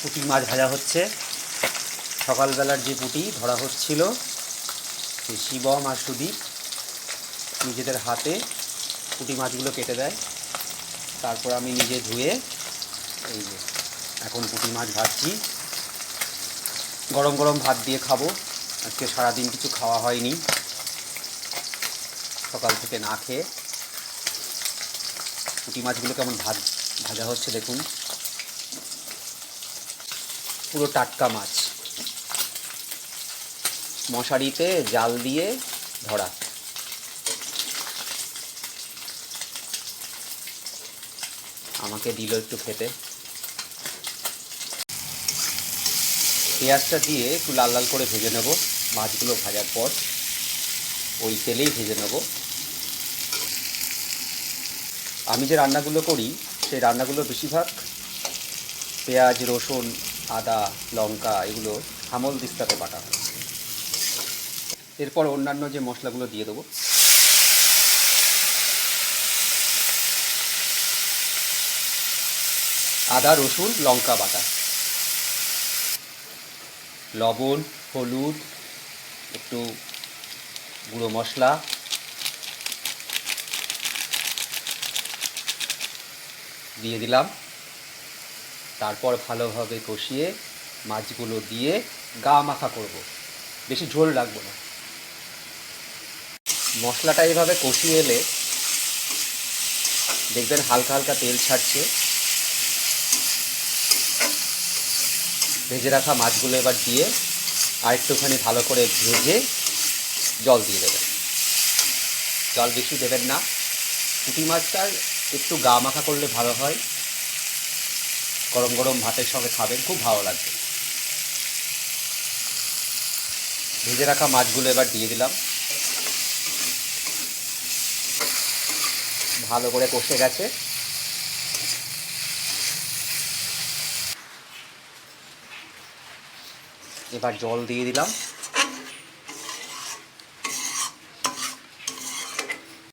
পুঁটি মাছ ভাজা হচ্ছে। সকালবেলার যে পুঁটি ধরা হচ্ছিল সে শিবম আর সুদীপ নিজেদের হাতে পুঁটি মাছগুলো কেটে দেয়। তারপর আমি নিজে ধুয়ে এই যে এখন পুঁটি মাছ ভাজছি। গরম গরম ভাত দিয়ে খাব। আজকে সারাদিন কিছু খাওয়া হয়নি। সকাল থেকে না খেয়ে পুঁটি মাছগুলো কেমন ভাত ভাজা হচ্ছে দেখুন। পুরো টাটকা মাছ। মশারিতে জাল দিয়ে ধরা। আমাকে দিল একটু খেতে। পেঁয়াজটা দিয়ে একটু লাল লাল করে ভেজে নেব। মাছগুলো ভাজার পর ওই তেলেই ভেজে নেব। আমি যে রান্নাগুলো করি, সেই রান্নাগুলো বেশিরভাগ পেঁয়াজ, রসুন আদা, লঙ্কা এগুলো হামল দিস্তাতে বাটা হয় এরপর অন্যান্য যে মশলাগুলো দিয়ে দেবো। আদা, রসুন, লঙ্কা বাটা। লবণ, হলুদ, একটু গুঁড়ো মশলা। দিয়ে দিলাম। তারপর ভালোভাবে কষিয়ে মাছগুলো দিয়ে গা মাখা করব। বেশি ঝোল রাখব না। মশলাটা এইভাবে কষিয়ে এলে দেখবেন হালকা হালকা তেল ছাড়ছে। ভেজে রাখা মাছগুলো এবার দিয়ে আর একটুখানি ভালো করে ভেজে জল দিয়ে দেবেন। জল বেশি দেবেন না। পুঁটি মাছটার একটু গা মাখা করলে ভালো হয়। গরম গরম ভাতের সঙ্গে খাবেন, খুব ভালো লাগবে। ভেজে রাখা মাছগুলো এবার দিয়ে দিলাম। ভালো করে কষে গেছে। এবার জল দিয়ে দিলাম।